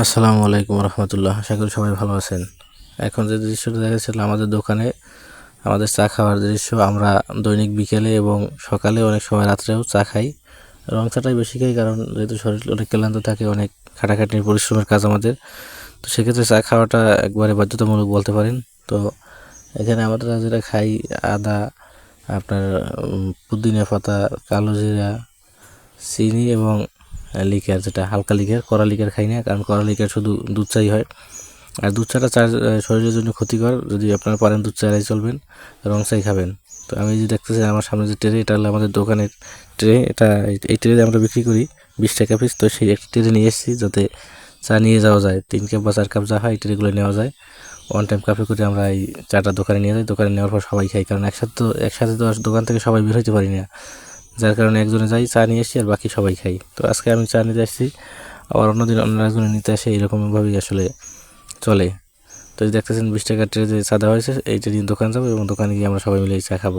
আসসালামু আলাইকুম রহমতুল্লাহ। আশা করি সবাই ভালো আছেন। এখন যে দৃশ্যটা দেখাচ্ছিল আমাদের দোকানে আমাদের চা খাওয়ার দৃশ্য, আমরা দৈনিক বিকেলে এবং সকালে অনেক সময় রাত্রেও চা খাই। রং চাটাই বেশি খাই, কারণ যেহেতু শরীর অনেক ক্লান্ত থাকে, অনেক খাটাখাটির পরিশ্রমের কাজ আমাদের। তো সেক্ষেত্রে চা খাওয়াটা একবারে বাধ্যতামূলক বলতে পারেন। তো এখানে আমরা যেটা খাই আদা, আপনার পুদিনা পাতা, কালো জিরা, চিনি এবং লিকার যেটা, হালকা লিকার, কড়া লিকার খাই না, কারণ কড়া লিকার শুধু দুধ চাই হয়। আর দুধ চাটা চার শরীরের জন্য ক্ষতিকর, যদি আপনারা পারেন দুধ চাই চলবেন, রং চাই খাবেন। তো আমি যে দেখতেছি, আমার সামনে যে ট্রে, এটা হলো আমাদের দোকানের ট্রে, এটা এই- ট্রেতে আমরা বিক্রি করি বিশ টাকা পিস তো সেই একটা ট্রে নিয়ে এসেছি যাতে চা নিয়ে যাওয়া যায়। তিন কাপ বা চার কাপ যা হয় এই ট্রেগুলো নেওয়া যায়। ওয়ান টাইম কাপে করে আমরা এই চাটা দোকানে নিয়ে যাই। দোকানে নেওয়ার পর সবাই খাই, কারণ একসাথে তো একসাথে তো দোকান থেকে সবাই বের হইতে পারি না। যার কারণে একজনে যাই, চা নিয়ে আসি আর বাকি সবাই খাই। তো আজকে আমি চা নিতে আসছি, আবার অন্যদিন অন্য একজনে নিতে আসে এরকমভাবেই আসলে চলে। তো দেখতেছেন বিশ টাকার যে চা দেওয়া হয়েছে, এইটা নিয়ে দোকান যাব এবং দোকানে গিয়ে আমরা সবাই মিলে চা খাব।